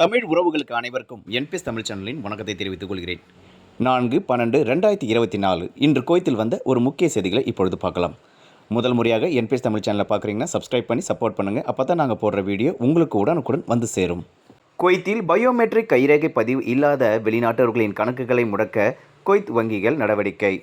தமிழ் உறவுகளுக்கு அனைவருக்கும் என்பிஎஸ் தமிழ் சேனலின் வணக்கத்தை தெரிவித்துக் கொள்கிறேன். நான்கு பன்னெண்டு ரெண்டாயிரத்தி இருபத்தி நாலு இன்று கோயத்தில் வந்த ஒரு முக்கிய செய்திகளை இப்பொழுது பார்க்கலாம். முதல் முறையாக என்பிஎஸ் தமிழ் சேனலை பார்க்குறீங்கன்னா சப்ஸ்கிரைப் பண்ணி சப்போர்ட் பண்ணுங்கள் அப்போ தான் நாங்கள் போடுற வீடியோ உங்களுக்கு உடனுக்குடன் வந்து சேரும். குவைத்தில் பயோமெட்ரிக் கைரேகை பதிவு இல்லாத வெளிநாட்டவர்களின் கணக்குகளை முடக்க குவைத் வங்கிகள் நடவடிக்கை.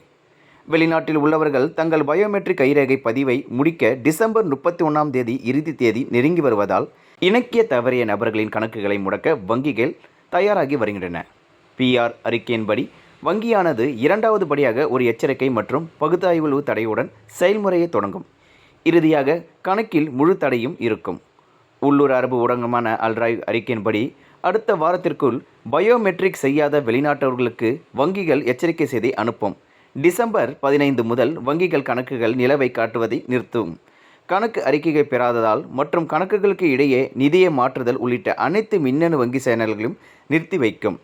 வெளிநாட்டில் உள்ளவர்கள் தங்கள் பயோமெட்ரிக் கைரேகை பதிவை முடிக்க டிசம்பர் முப்பத்தி ஒன்றாம் தேதி இறுதி தேதி நெருங்கி வருவதால் இணக்கிய தவறிய நபர்களின் கணக்குகளை முடக்க வங்கிகள் தயாராகி வருகின்றன. பிஆர் அறிக்கையின்படி வங்கியானது இரண்டாவது படியாக ஒரு எச்சரிக்கை மற்றும் பகுத்தாய்வு தடையுடன் செயல்முறையை தொடங்கும். இறுதியாக கணக்கில் முழு தடையும் இருக்கும். உள்ளூர் அரபு ஊடகமான அல்ராய் அறிக்கையின்படி அடுத்த வாரத்திற்குள் பயோமெட்ரிக் செய்யாத வெளிநாட்டவர்களுக்கு வங்கிகள் எச்சரிக்கை செய்தி அனுப்பும். டிசம்பர் பதினைந்து முதல் வங்கிகள் கணக்குகள் நிலவை காட்டுவதை நிறுத்தும். கணக்கு அறிக்கைகள் பெறாததால் மற்றும் கணக்குகளுக்கு இடையே நிதியை மாற்றுதல் உள்ளிட்ட அனைத்து மின்னணு வங்கி சேனல்களையும் நிறுத்தி வைக்கும்.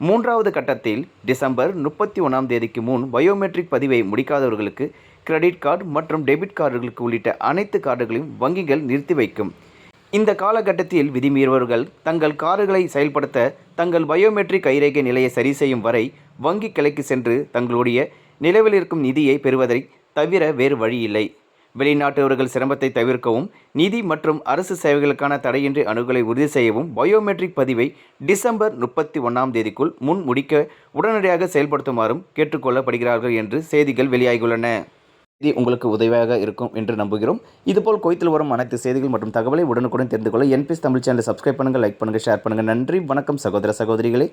மூன்றாவது கட்டத்தில் டிசம்பர் முப்பத்தி ஒன்றாம் தேதிக்கு முன் பயோமெட்ரிக் பதிவை முடிக்காதவர்களுக்கு கிரெடிட் கார்டு மற்றும் டெபிட் கார்டுகளுக்கு உள்ளிட்ட அனைத்து கார்டுகளையும் வங்கிகள் நிறுத்தி வைக்கும். இந்த காலகட்டத்தில் விதிமீறுபவர்கள் தங்கள் கார்டுகளை செயல்படுத்த தங்கள் பயோமெட்ரிக் கைரேகை நிலையை சரி செய்யும் வரை வங்கி கிளைக்கு சென்று தங்களுடைய நிலவில் இருக்கும் நிதியை பெறுவதை தவிர வேறு வழியில்லை. வெளிநாட்டவர்கள் சிரமத்தை தவிர்க்கவும் நிதி மற்றும் அரசு சேவைகளுக்கான தடையின்றி அணுகலை உறுதி செய்யவும் பயோமெட்ரிக் பதிவை டிசம்பர் முப்பத்தி ஒன்றாம் தேதிக்குள் முன் முடிக்க உடனடியாக செயல்படுத்துமாறும் கேட்டுக்கொள்ளப்படுகிறார்கள் என்று செய்திகள் வெளியாகியுள்ளன. இது உங்களுக்கு உதவியாக இருக்கும் என்று நம்புகிறோம். இதுபோல் கோயத்தில் வரும் அனைத்து செய்திகள் மற்றும் தகவலை உடனுக்குடன் தெரிந்து கொள்ள என்பிஎஸ் தமிழ் சேனலை சப்ஸ்கிரைப் பண்ணுங்கள் லைக் பண்ணுங்கள் ஷேர் பண்ணுங்கள் நன்றி வணக்கம் சகோதர சகோதரிகளே.